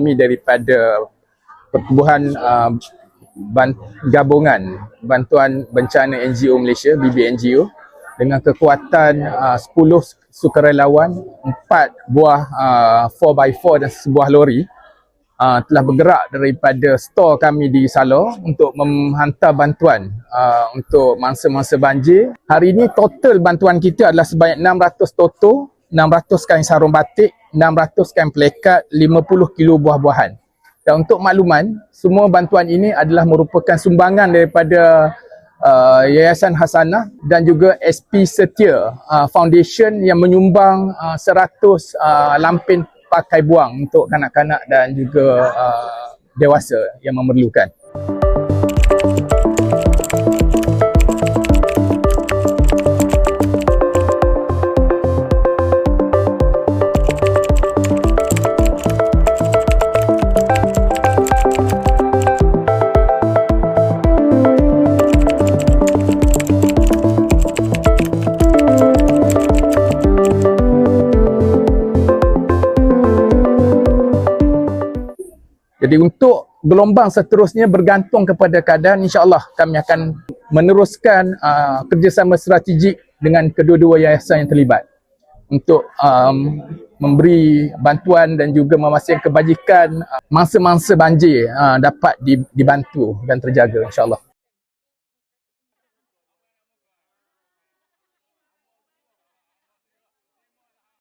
kami daripada pertubuhan uh, ban, gabungan bantuan bencana NGO Malaysia BBNGO dengan kekuatan uh, 10 sukarelawan 4 buah uh, 4x4 dan sebuah lori uh, telah bergerak daripada stor kami di Salo untuk menghantar bantuan uh, untuk mangsa-mangsa banjir. Hari ini total bantuan kita adalah sebanyak 600 toto, 600 kain sarung batik, 600 kain pelekat, 50 kilo buah-buahan. Dan untuk makluman, semua bantuan ini adalah merupakan sumbangan daripada uh, Yayasan Hasanah dan juga SP Setia uh, Foundation yang menyumbang uh, 100 uh, lampin pakai buang untuk kanak-kanak dan juga uh, dewasa yang memerlukan. Jadi untuk gelombang seterusnya bergantung kepada keadaan insya-Allah kami akan meneruskan uh, kerjasama strategik dengan kedua-dua yayasan yang terlibat untuk um, memberi bantuan dan juga memastikan kebajikan uh, mangsa-mangsa banjir uh, dapat dibantu dan terjaga insya-Allah.